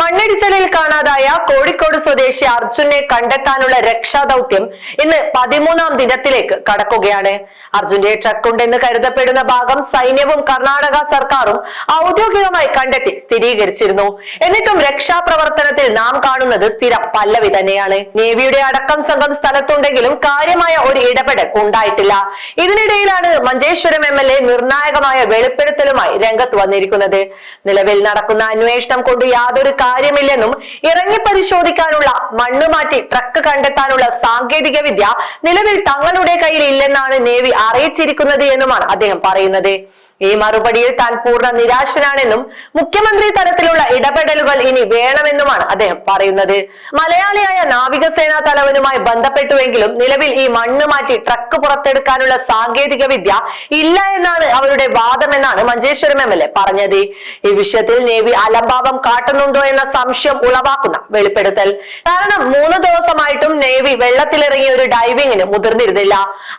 മണ്ണിടിച്ചിലിൽ കാണാതായ കോഴിക്കോട് സ്വദേശി അർജുനെ കണ്ടെത്താനുള്ള രക്ഷാദൗത്യം ഇന്ന് പതിമൂന്നാം ദിനത്തിലേക്ക് കടക്കുകയാണ്. അർജുന്റെ ട്രക്കുണ്ടെന്ന് കരുതപ്പെടുന്ന ഭാഗം സൈന്യവും കർണാടക സർക്കാരും ഔദ്യോഗികമായി കണ്ടെത്തി സ്ഥിരീകരിച്ചിരുന്നു. എന്നിട്ടും രക്ഷാപ്രവർത്തനത്തിൽ നാം കാണുന്നത് സ്ഥിര പല്ലവി തന്നെയാണ്. നേവിയുടെ അടക്കം സംഘം സ്ഥലത്തുണ്ടെങ്കിലും കാര്യമായ ഒരു ഇടപെടൽ ഉണ്ടായിട്ടില്ല. ഇതിനിടയിലാണ് മഞ്ചേശ്വരം എം എൽ എ നിർണായകമായ വെളിപ്പെടുത്തലുമായി രംഗത്ത് വന്നിരിക്കുന്നത്. നിലവിൽ നടക്കുന്ന അന്വേഷണം കൊണ്ട് യാതൊരു കാര്യമില്ലെന്നും ഇറങ്ങി പരിശോധിക്കാനുള്ള മണ്ണ് മാറ്റി ട്രക്ക് കണ്ടെത്താനുള്ള സാങ്കേതിക വിദ്യ നിലവിൽ തങ്ങളുടെ കയ്യിൽ ഇല്ലെന്നാണ് നേവി അറിയിച്ചിരിക്കുന്നത് എന്നുമാണ് അദ്ദേഹം പറയുന്നത്. ഈ മറുപടിയിൽ താൻ പൂർണ നിരാശനാണെന്നും മുഖ്യമന്ത്രി തലത്തിലുള്ള ഇടപെടലുകൾ ഇനി വേണമെന്നുമാണ് അദ്ദേഹം പറയുന്നത്. മലയാളിയായ നാവികസേനാ തലവനുമായി ബന്ധപ്പെട്ടുവെങ്കിലും നിലവിൽ ഈ മണ്ണ് മാറ്റി ട്രക്ക് പുറത്തെടുക്കാനുള്ള സാങ്കേതിക വിദ്യ ഇല്ല എന്നാണ് അവരുടെ വാദമെന്നാണ് മഞ്ചേശ്വരം എം എൽ എ പറഞ്ഞത്. ഈ വിഷയത്തിൽ നേവി അലംഭാവം കാട്ടുന്നുണ്ടോ എന്ന സംശയം ഉളവാക്കുന്ന വെളിപ്പെടുത്തൽ. കാരണം മൂന്ന് ദിവസമായിട്ടും നേവി വെള്ളത്തിലിറങ്ങിയ ഒരു ഡൈവിങ്ങിന് മുതിർന്നിരുന്നില്ല.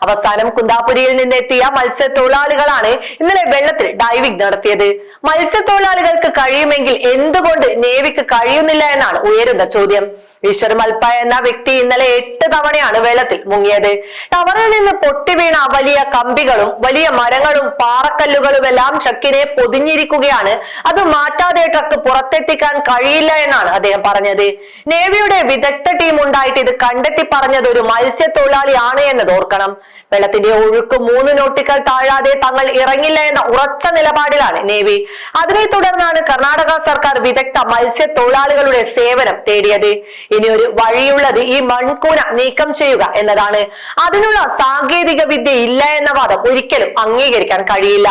അവസാനം കുന്താപുരിയിൽ നിന്നെത്തിയ മത്സ്യത്തൊഴിലാളികളാണ് ഇന്നലെ വെള്ളത്തിൽ ഡൈവിംഗ് നടത്തിയത്. മത്സ്യത്തൊഴിലാളികൾക്ക് കഴിയുമെങ്കിൽ എന്തുകൊണ്ട് നേവിക്ക് കഴിയുന്നില്ല എന്നാണ് ഉയരുന്ന ചോദ്യം. ഈശ്വർ മൽപ്പ എന്ന വ്യക്തി ഇന്നലെ എട്ട് തവണയാണ് വെള്ളത്തിൽ മുങ്ങിയത്. ടവറിൽ നിന്ന് പൊട്ടി വീണ വലിയ കമ്പികളും വലിയ മരങ്ങളും പാറക്കല്ലുകളും എല്ലാം ട്രക്കിനെ പൊതിഞ്ഞിരിക്കുകയാണ്. അത് മാറ്റാതെ ട്രക്ക് പുറത്തെത്തിക്കാൻ കഴിയില്ല എന്നാണ് അദ്ദേഹം പറഞ്ഞത്. നേവിയുടെ വിദഗ്ധ ടീം ഉണ്ടായിട്ട് ഇത് കണ്ടെത്തി പറഞ്ഞത് ഒരു മത്സ്യത്തൊഴിലാളിയാണ് എന്നത് ഓർക്കണം. വെള്ളത്തിന്റെ ഒഴുക്ക് മൂന്ന് നോട്ടിക്കൽ താഴാതെ തങ്ങൾ ഇറങ്ങില്ല എന്ന ഉറച്ച നിലപാടിലാണ് നേവി. അതിനെ തുടർന്നാണ് കർണാടക സർക്കാർ വിദഗ്ധ മത്സ്യത്തൊഴിലാളികളുടെ സേവനം തേടിയത്. ഇനി ഒരു വഴിയുള്ളത് ഈ മൺകൂന നീക്കം ചെയ്യുക എന്നതാണ്. അതിനുള്ള സാങ്കേതിക വിദ്യ ഇല്ല എന്ന വാദം ഒരിക്കലും അംഗീകരിക്കാൻ കഴിയില്ല.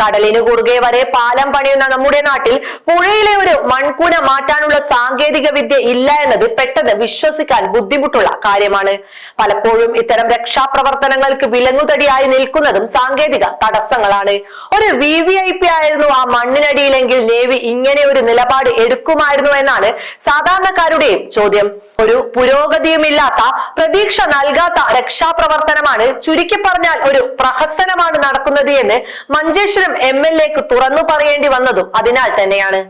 കടലിന് കുറുകെ വരെ പാലം പണിയുന്ന നമ്മുടെ നാട്ടിൽ പുഴയിലെ ഒരു മൺകൂന മാറ്റാനുള്ള സാങ്കേതിക വിദ്യ ഇല്ല എന്നത് പെട്ടെന്ന് വിശ്വസിക്കാൻ ബുദ്ധിമുട്ടുള്ള കാര്യമാണ്. പലപ്പോഴും ഇത്തരം രക്ഷാപ്രവർത്തനങ്ങൾക്ക് വിലങ്ങുതടിയായി നിൽക്കുന്നതും സാങ്കേതിക തടസ്സങ്ങളാണ്. ഒരു വി വി ഐ പി ആയിരുന്നു ആ മണ്ണിനടിയിലെങ്കിൽ നേവി ഇങ്ങനെ ഒരു നിലപാട് എടുക്കുമായിരുന്നു എന്നാണ് സാധാരണക്കാരുടെയും ചോദ്യം. ഒരു പുരോഗതിയുമില്ലാത്ത പ്രതീക്ഷ നൽകാത്ത രക്ഷാപ്രവർത്തനമാണ് ചുരുക്കി പറഞ്ഞാൽ ഒരു പ്രഹസനമാണ് നടക്കുന്നത് എന്ന് മഞ്ചേശ്വരം എം എൽ എക്ക് തുറന്നു പറയേണ്ടി വന്നതും അതിനാൽ തന്നെയാണ്.